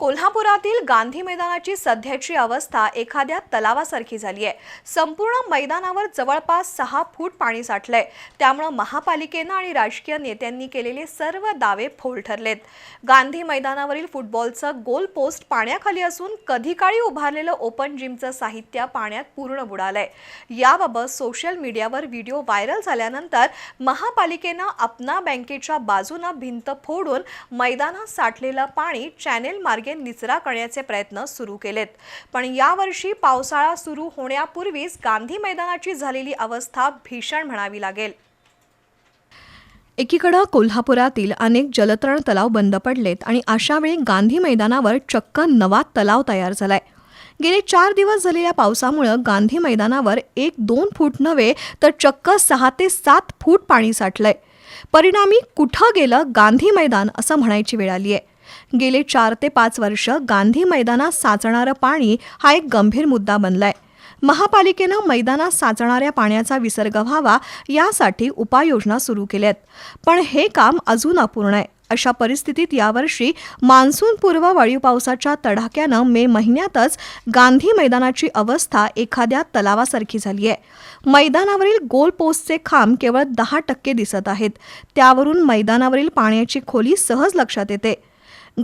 कोल्हापुरातील गांधी मैदानाची सध्याची अवस्था एखाद्या तलावासारखी झाली आहे. संपूर्ण मैदानावर जवळपास सहा फूट पाणी साठलंय. त्यामुळं महापालिकेनं आणि राजकीय नेत्यांनी केलेले सर्व दावे फोल ठरलेत. गांधी मैदानावरील फुटबॉलचं गोल पोस्ट पाण्याखाली असून कधी काळी उभारलेलं ओपन जिमचं साहित्य पाण्यात पूर्ण बुडालंय. याबाबत सोशल मीडियावर व्हिडिओ व्हायरल झाल्यानंतर महापालिकेनं अपना बँकेच्या बाजूनं भिंत फोडून मैदानात साठलेलं पाणी चॅनेल मार्गे निचरा करण्याचे प्रयत्न सुरू केलेत. पण यावर्षी पावसाळा सुरू होण्यापूर्वीच गांधी मैदानाची झालेली अवस्था भीषण म्हणावी लागेल. एकीकडं कोल्हापुरातील अनेक जलतरण तलाव बंद पडलेत आणि अशावेळी गांधी मैदानावर चक्क नवा तलाव तयार झालाय. गेले चार दिवस झालेल्या पावसामुळं गांधी मैदानावर एक दोन फूट नव्हे तर चक्क सहा ते सात फूट पाणी साठलंय. परिणामी कुठं गेलं गांधी मैदान असं म्हणायची वेळ आली आहे गेले चार ते पाच वर्ष गांधी मैदानात साचणारं पाणी हा एक गंभीर मुद्दा बनलाय. महापालिकेनं मैदानात साचणाऱ्या पाण्याचा विसर्ग व्हावा यासाठी उपाययोजना सुरू केल्यात. पण हे काम अजून अपूर्ण आहे. अशा परिस्थितीत यावर्षी मान्सूनपूर्व वाळीव पावसाच्या तडाख्यानं मे महिन्यातच गांधी मैदानाची अवस्था एखाद्या तलावासारखी झाली आहे. मैदानावरील गोल पोस्टचे खांब केवळ दहा टक्के दिसत आहेत. त्यावरून मैदानावरील पाण्याची खोली सहज लक्षात येते.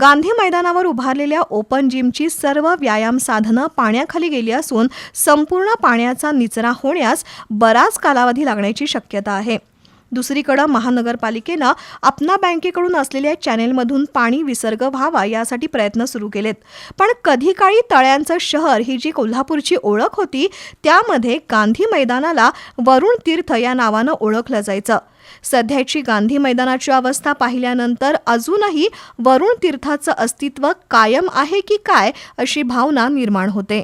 गांधी मैदानावर उभारलेल्या ओपन जिमची सर्व व्यायाम साधनं पाण्याखाली गेली असून संपूर्ण पाण्याचा निचरा होण्यास बराच कालावधी लागण्याची शक्यता आहे. दुसरीकडं महानगरपालिकेनं अपना बँकेकडून असलेल्या चॅनेलमधून पाणी विसर्ग व्हावा यासाठी प्रयत्न सुरू केलेत. पण कधी काळी तळ्यांचं शहर ही जी कोल्हापूरची ओळख होती त्यामध्ये गांधी मैदानाला वरुण तीर्थ या नावानं ओळखलं जायचं. सध्याची गांधी मैदानाची अवस्था पाहिल्यानंतर अजूनही वरुण तीर्थाचं अस्तित्व कायम आहे की काय अशी भावना निर्माण होते.